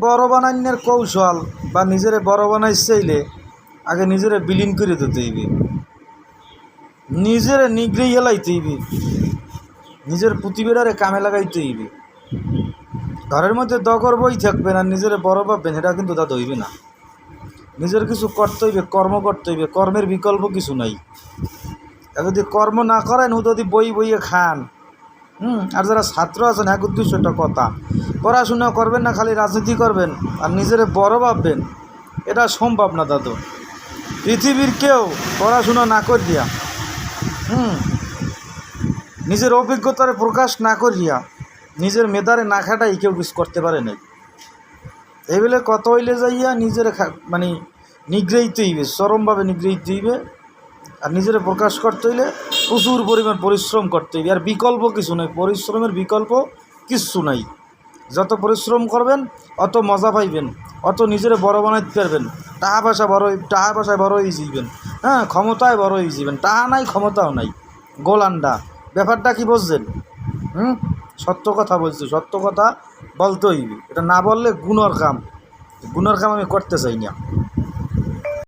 বড় বানান্যের কৌশল বা নিজেরে বড় বানাই চাইলে আগে নিজেরে বিলীন করে দিতে হইবে। নিজেরে নিগড়েই হেলাইতে হইবে। নিজের পুঁতিবেড়ারে কামে লাগাইতে হইবে। ঘরের মধ্যে দগর বই থাকবে না, নিজেরে বড় ভাববেন এটা কিন্তু তা হইবে না। নিজের কিছু করতে হইবে, কর্ম করতে হইবে, কর্মের বিকল্প কিছু নাই। যদি কর্ম না করেন ও যদি বই বইয়ে খান হুম, আর যারা ছাত্র আছেন, এক উদ্দেশ্য একটা কথা। পড়াশোনা করবেন না, খালি রাজনীতি করবেন, আর নিজেরে বড় ভাববেন, এটা সম্ভব না দাদু। পৃথিবীর কেউ পড়াশোনা না করিয়া, হুম, নিজের অভিজ্ঞতার প্রকাশ না করিয়া, নিজের মেধারে না খাটাই কেউ কিছু করতে পারে নাই। এবেলে কত হইলে যাইয়া নিজের মানে নিগৃহীত হইবে, চরমভাবে নিগৃহীত হইবে আর নিজেরা প্রকাশ করতে হইলে প্রচুর পরিমাণ পরিশ্রম করতে হইবে। আর বিকল্প কিছু নাই। পরিশ্রমের বিকল্প কিচ্ছু নাই। যত পরিশ্রম করবেন, অত মজা পাইবেন, অত নিজের বড় বানাইতে পারবেন। টাকা পয়সা বড় টাকা পয়সায় বড় হয়ে যাইবেন হ্যাঁ ক্ষমতায় বড় হয়ে যাবেন টাকা নাই, ক্ষমতাও নাই। গোলান্ডা। ব্যাপারটা কি বুঝছেন? হুম? সত্য কথা বলছি। সত্য কথা বলতে হইবে। এটা না বললে গুণর কাম। গুণর কাম আমি করতে চাই না।